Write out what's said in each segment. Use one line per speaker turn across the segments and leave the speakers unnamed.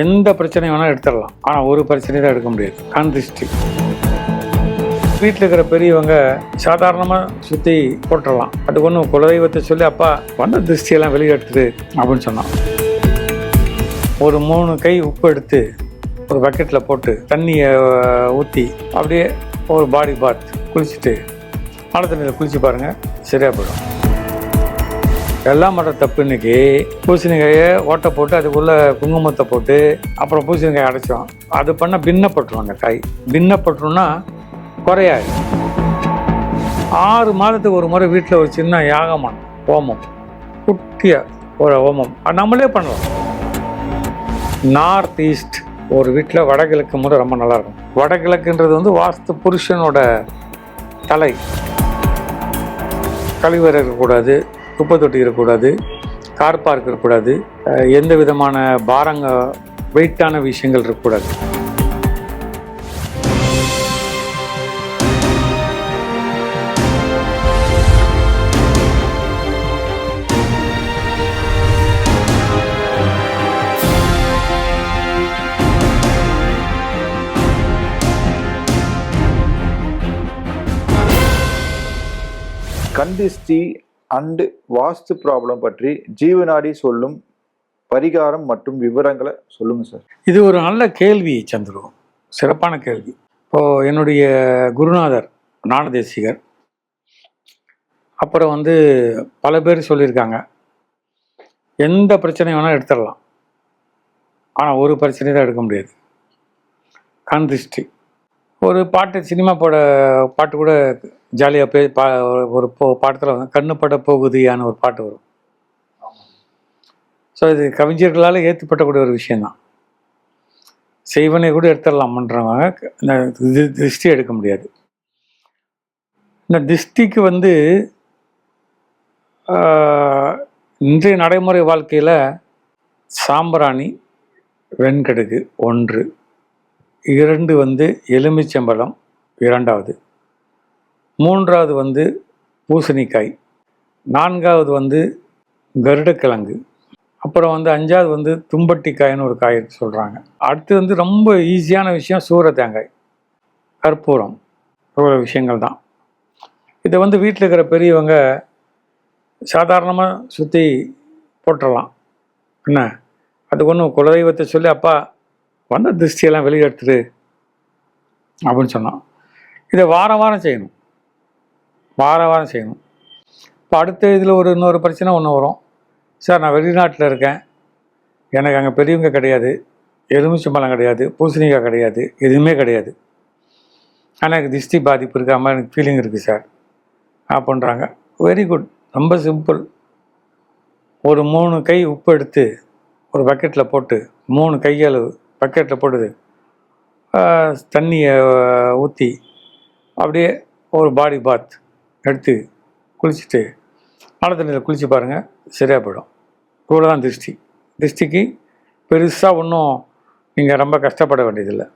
எந்த பிரச்சனையும் வேணாலும் எடுத்துடலாம். ஆனால் ஒரு பிரச்சனையும் தான் எடுக்க முடியாது. கண் திருஷ்டி. வீட்டில் இருக்கிற பெரியவங்க சாதாரணமாக சுற்றி போட்டுடலாம். அது ஒன்றும் குலதெய்வத்தை சொல்லி அப்பா வந்த திருஷ்டியெல்லாம் வெளியே எடுத்துரு அப்படின்னு சொன்னான். ஒரு மூணு கை உப்பு எடுத்து ஒரு பக்கெட்டில் போட்டு தண்ணியை ஊற்றி அப்படியே ஒரு பாடி பாத் குளிச்சுட்டு மழை தண்ணியில் குளிச்சு பாருங்கள் சரியாக போயிடும். எல்லாம் பண்ணுற தப்பு இன்னைக்கு. பூசணிக்காயை ஓட்டை போட்டு அதுக்குள்ளே குங்குமத்தை போட்டு அப்புறம் பூசணிக்காய் அடைச்சோம். அது பண்ண பின்னப்பட்டுருவாங்க காய். பின்னப்பட்டுருன்னா குறையாது. ஆறு மாதத்துக்கு ஒரு முறை வீட்டில் ஒரு சின்ன யாகமான் ஹோமம். குட்டியாக ஒரு ஹோமம். நம்மளே பண்ணலாம் நார்த் ஈஸ்ட் ஒரு வீட்டில் வடகிழக்கு முறை ரொம்ப நல்லா இருக்கும் வடகிழக்குன்றது வந்து வாஸ்து புருஷனோட தலை. கழிவறை இருக்கக்கூடாது. குப்பை தொட்டி இருக்கக்கூடாது கார் பார்க் இருக்கக்கூடாது எந்த விதமான பாரங்க வெயிட்டான விஷயங்கள் இருக்கக்கூடாது.
கந்திஷ்டி அண்டு வாஸ்து ப்ராப்ளம் பற்றி ஜீவநாடி சொல்லும் பரிகாரம் மற்றும் விவரங்களை சொல்லுங்கள் சார்.
இது ஒரு நல்ல கேள்வி சந்துரு. சிறப்பான கேள்வி. இப்போது என்னுடைய குருநாதர் ஞானதேசிகர் அப்புறம் வந்து பல பேர் சொல்லியிருக்காங்க. எந்த பிரச்சனை வேணால் எடுத்துடலாம். ஆனால் ஒரு பிரச்சனை தான் எடுக்க முடியாது. கண் திருஷ்டி. ஒரு பாட்டு சினிமா போட பாட்டு கூட ஜாலியாக போய் பா ஒரு பாடத்தில் வந்து கண்ணு பட போகுதியான ஒரு பாட்டு வரும். ஸோ இது கவிஞர்களால் ஏற்றுப்பட்டக்கூடிய ஒரு விஷயந்தான் செய்வனை கூட எடுத்துடலாம்ன்றவங்க இந்த திருஷ்டி எடுக்க முடியாது. இந்த திருஷ்டிக்கு வந்து இன்றைய நடைமுறை வாழ்க்கையில் சாம்பிராணி வெண்கடுகு ஒன்று இரண்டு வந்து எலுமிச்சம்பழம் இரண்டாவது மூன்றாவது வந்து பூசணிக்காய். நான்காவது வந்து கருடக்கிழங்கு. அப்புறம் வந்து அஞ்சாவது வந்து தும்பட்டிக்காய்னு ஒரு காய் சொல்கிறாங்க அடுத்து வந்து ரொம்ப ஈஸியான விஷயம் சூர தேங்காய் கற்பூரம். இவ்வளோ விஷயங்கள் தான். இதை வந்து வீட்டில் இருக்கிற பெரியவங்க சாதாரணமாக சுற்றி போட்டுடலாம் என்ன? அதுக்கு ஒன்றும் குலதெய்வத்தை சொல்லி அப்பா வந்த திருஷ்டியெல்லாம் வெளியே எடுத்துரு அப்படின்னு சொன்னான். இதை வாரம் வாரம் செய்யணும். வாரம் வாரம் செய்யணும். இப்போ அடுத்த இதில் ஒரு இன்னொரு பிரச்சனை ஒன்று வரும். சார் நான் வெளிநாட்டில் இருக்கேன். எனக்கு அங்கே பெரியவங்க கிடையாது. எலுமிச்சம்பழம் கிடையாது. பூசணிக்காய் கிடையாது. எதுவுமே கிடையாது. ஆனால் எனக்கு திஷ்டி பாதிப்பு இருக்காமல் எனக்கு ஃபீலிங் இருக்குது சார். அப்படின்றாங்க வெரி குட் ரொம்ப சிம்பிள் ஒரு மூணு கை உப்பு எடுத்து ஒரு பக்கெட்டில் போட்டு மூணு கையளவு பக்கெட்டில் போட்டு தண்ணியை ஊற்றி அப்படியே ஒரு பாடி பாத் எடுத்து குளிச்சுட்டு மழை குளித்து பாருங்கள் சரியாக போயிடும். இவ்வளோ தான் திருஷ்டி. திருஷ்டிக்கு பெருசாக ஒன்றும் நீங்கள் ரொம்ப கஷ்டப்பட வேண்டியதில்லை.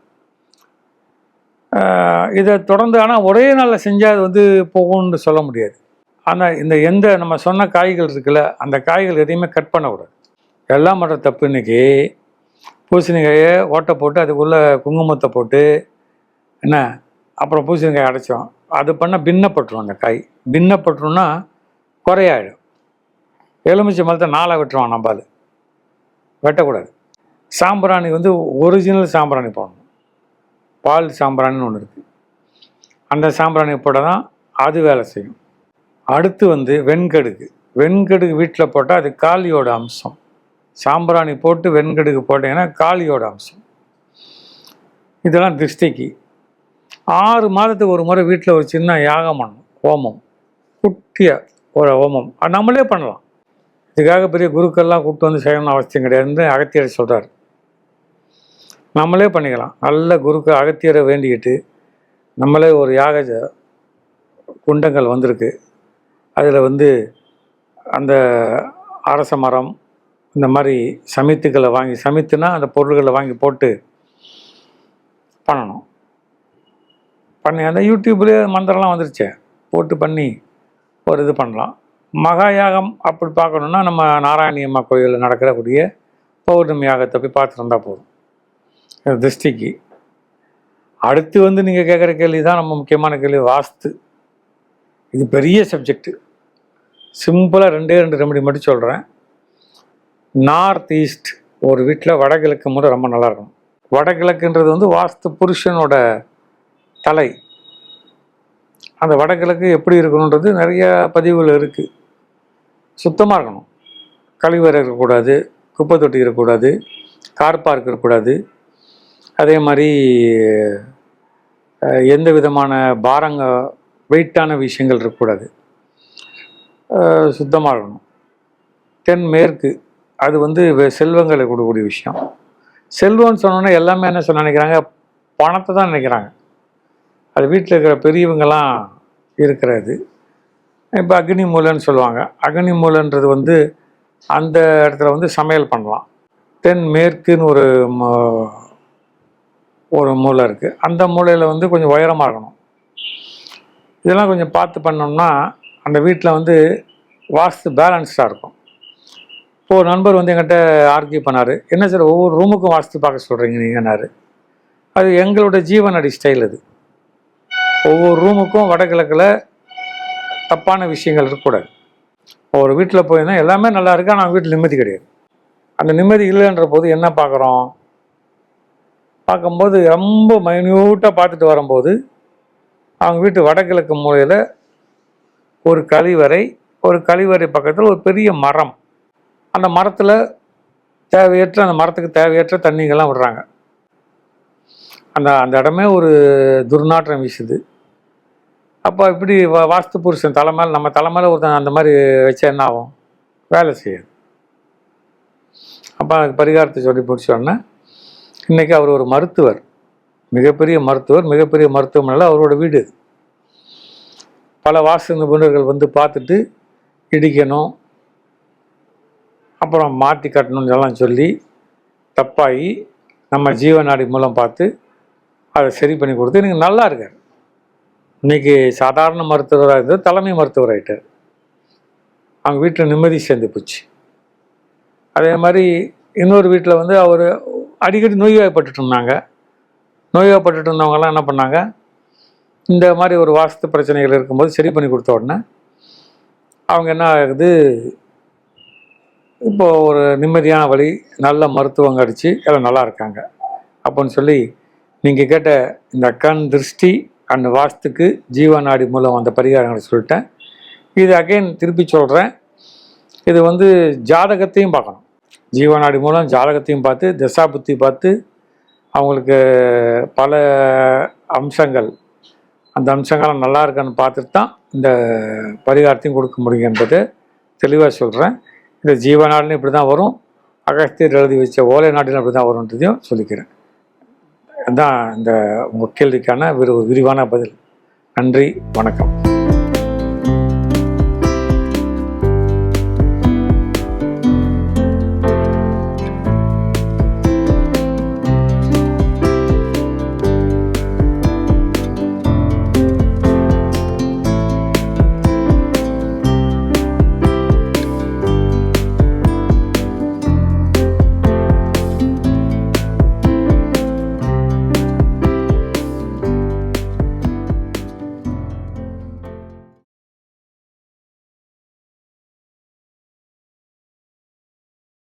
இதை தொடர்ந்து ஆனால் ஒரே நாளில் செஞ்சால் அது வந்து போகும்னு சொல்ல முடியாது. ஆனால் இந்த எந்த நம்ம சொன்ன காய்கள் இருக்குல்ல அந்த காய்கள் எதையுமே கட் பண்ணக்கூடாது. எல்லாம் பண்ணுற தப்பு இன்னைக்கு. பூசணிக்காயை ஓட்டை போட்டு அதுக்குள்ளே குங்குமத்தை போட்டு என்ன அப்புறம் பூசணிக்காய் அடைச்சோம். அது பண்ண பின்னப்பட்டுரும் அந்த காய். பின்னப்பட்டுருன்னா குறையாயிடும். எலுமிச்சை மரத்தை நாளாக வெட்டுருவான் நம்பால் வெட்டக்கூடாது. சாம்பிராணி வந்து ஒரிஜினல் சாம்பிராணி போடணும். பால் சாம்பிராணின்னு ஒன்று இருக்குது அந்த சாம்பிராணி போட தான் அது வேலை செய்யும். அடுத்து வந்து வெண்கடுகு. வெண்கடுகு வீட்டில் போட்டால் அது காளியோட அம்சம். சாம்பிராணி போட்டு வெண்கடுகு போட்டீங்கன்னா காளியோட அம்சம். இதெல்லாம் திருஷ்டிக்கு. ஆறு மாதத்துக்கு ஒரு முறை வீட்டில் ஒரு சின்ன யாகம் பண்ணணும் ஹோமம். குட்டியாக ஒரு ஹோமம். நம்மளே பண்ணலாம். இதுக்காக பெரிய குருக்கள்லாம் கூப்பிட்டு வந்து செய்யணும்னு அவசியம் கிடையாதுன்னு அகத்தியர் சொல்கிறார் நம்மளே பண்ணிக்கலாம். நல்ல குருக்கு அகத்தியரை வேண்டிக்கிட்டு நம்மளே ஒரு யாக குண்டங்கள் வந்திருக்கு. அதில் வந்து அந்த அரச மரம் இந்த மாதிரி சமித்துக்களை வாங்கி சமித்துனா அந்த பொருள்களை வாங்கி போட்டு பண்ணணும். பண்ணி அந்த யூடியூப்லேயே மந்திரம்லாம் வந்துருச்சு. போட்டு பண்ணி ஒரு இது பண்ணலாம். மகாயாகம் அப்படி பார்க்கணுன்னா நம்ம நாராயணி அம்மா கோயிலில் நடக்கிறக்கூடிய பௌர்ணமி யாகத்தை போய் பார்த்துட்டு வந்தால் போதும். திருஷ்டிக்கு. அடுத்து வந்து நீங்கள் கேட்குற கேள்வி தான் நம்ம முக்கியமான கேள்வி வாஸ்து. இது பெரிய சப்ஜெக்டு சிம்பிளாக ரெண்டே ரெண்டு ரெமடி மட்டும் சொல்கிறேன் நார்த் ஈஸ்ட் ஒரு வீட்டில் வடகிழக்கு முறை ரொம்ப நல்லாயிருக்கும் வடகிழக்குன்றது வந்து வாஸ்து புருஷனோட தலை. அந்த வடகிழக்கு எப்படி இருக்கணுன்றது நிறைய பதிவுகள் இருக்குது சுத்தமாக இருக்கணும். கழிவறை இருக்கக்கூடாது குப்பை தொட்டி இருக்கக்கூடாது கார் பார்க் இருக்கக்கூடாது. அதே மாதிரி எந்த விதமான பாரங்க வெயிட்டான விஷயங்கள் இருக்கக்கூடாது. சுத்தமாக இருக்கணும். தென் மேற்கு அது வந்து செல்வங்களை கொடுக்கக்கூடிய விஷயம். செல்வம்னு சொன்னோன்னே எல்லாமே என்ன சொன்ன நினைக்கிறாங்க? பணத்தை தான் நினைக்கிறாங்க. அது வீட்டில் இருக்கிற பெரியவங்களாம் இருக்கிறது. இப்போ அக்னி மூலைன்னு சொல்லுவாங்க. அக்னி மூலைன்றது வந்து அந்த இடத்துல வந்து சமையல் பண்ணலாம். தென் மேற்குன்னு ஒரு ம- ஒரு மூலை இருக்குது அந்த மூலையில் வந்து கொஞ்சம் உயரமாக இருக்கணும். இதெல்லாம் கொஞ்சம் பார்த்து பண்ணோம்னா அந்த வீட்டில் வந்து வாஸ்து பேலன்ஸ்டாக இருக்கும். இப்போ ஒரு நண்பர் வந்து எங்கிட்ட ஆர்கியூ பண்ணார். என்ன சார் ஒவ்வொரு ரூமுக்கும் வாஸ்து பார்க்க சொல்கிறீங்க நீங்கன்னாரு. அது எங்களோட ஜீவனடி ஸ்டைல் அது. ஒவ்வொரு ரூமுக்கும் வடகிழக்கில் தப்பான விஷயங்கள் இருக்கக்கூடாது. ஒரு வீட்டில் போயிருந்தா எல்லாமே நல்லா இருக்கு ஆனால் வீட்டில் நிம்மதி கிடையாது. அந்த நிம்மதி இல்லைன்ற போது என்ன பார்க்குறோம் பார்க்கும்போது ரொம்ப மைன்யூட்டாக பார்த்துட்டு வரும்போது அவங்க வீட்டு வடகிழக்கு மூலையில் ஒரு கழிவறை ஒரு கழிவறை பக்கத்தில் ஒரு பெரிய மரம். அந்த மரத்தில் தேவையற்ற அந்த மரத்துக்கு தேவையற்ற தண்ணிகள்லாம் விடுறாங்க. அந்த அந்த இடமே ஒரு துர்நாற்றம் வீசுது. அப்போ இப்படி வா- வாஸ்து புருஷன் தலை மேலே நம்ம தலைமையில் ஒருத்தன் அந்த மாதிரி வச்சா என்ன ஆகும்? வேலை செய்யாது. அப்போ அதுக்கு பரிகாரத்தை சொல்லி பிடிச்சோடனே இன்றைக்கி அவர் ஒரு மருத்துவர். மிகப்பெரிய மருத்துவர் மிகப்பெரிய மருத்துவமனையில் அவரோட வீடு இது. பல வாஸ்து நிபுணர்கள் வந்து பார்த்துட்டு இடிக்கணும் அப்புறம் மாற்றி கட்டணும்னு எல்லாம் சொல்லி தப்பாகி நம்ம ஜீவநாடி மூலம் பார்த்து அதை சரி பண்ணி கொடுத்து எனக்கு நல்லா இருக்கார் இன்றைக்கி சாதாரண மருத்துவராக இருந்தது தலைமை மருத்துவராகிட்டார் அவங்க வீட்டில் நிம்மதி சேர்ந்து போச்சு. அதே மாதிரி இன்னொரு வீட்டில் வந்து அவர் அடிக்கடி நோய்வாய்ப்பட்டுட்டு இருந்தாங்க. நோய்வாய்ப்பட்டுட்டு இருந்தவங்கலாம் என்ன பண்ணாங்க? இந்த மாதிரி ஒரு வாஸ்து பிரச்சனைகள் இருக்கும்போது சரி பண்ணி கொடுத்த உடனே அவங்க என்ன ஆகுது? இப்போ ஒரு நிம்மதியான வழி நல்ல மருத்துவம் கடிச்சு எல்லாம் நல்லா இருக்காங்க. அப்படின்னு சொல்லி நீங்கள் கேட்ட இந்த கண் திருஷ்டி அண்ட் வாஸ்துக்கு ஜீவநாடி மூலம் அந்த பரிகாரங்களை சொல்லிட்டேன். இது அகைன் திருப்பி சொல்கிறேன் இது வந்து ஜாதகத்தையும் பார்க்கணும். ஜீவநாடி மூலம் ஜாதகத்தையும் பார்த்து தசா புத்தி பார்த்து அவங்களுக்கு பல அம்சங்கள் அந்த அம்சங்கள்லாம் நல்லா இருக்கான்னு பார்த்துட்டு தான் இந்த பரிகாரத்தையும் கொடுக்க முடியும் என்பதை தெளிவாக சொல்கிறேன் இந்த ஜீவநாடுன்னு இப்படி தான் வரும். அகஸ்தியர் எழுதி வச்ச ஓலை நாட்டிலும் அப்படி தான் வரும்ன்றதையும் சொல்லிக்கிறேன். அதுதான் இந்த உங்கள் கேள்விக்கான விரு விரிவான பதில். நன்றி வணக்கம்.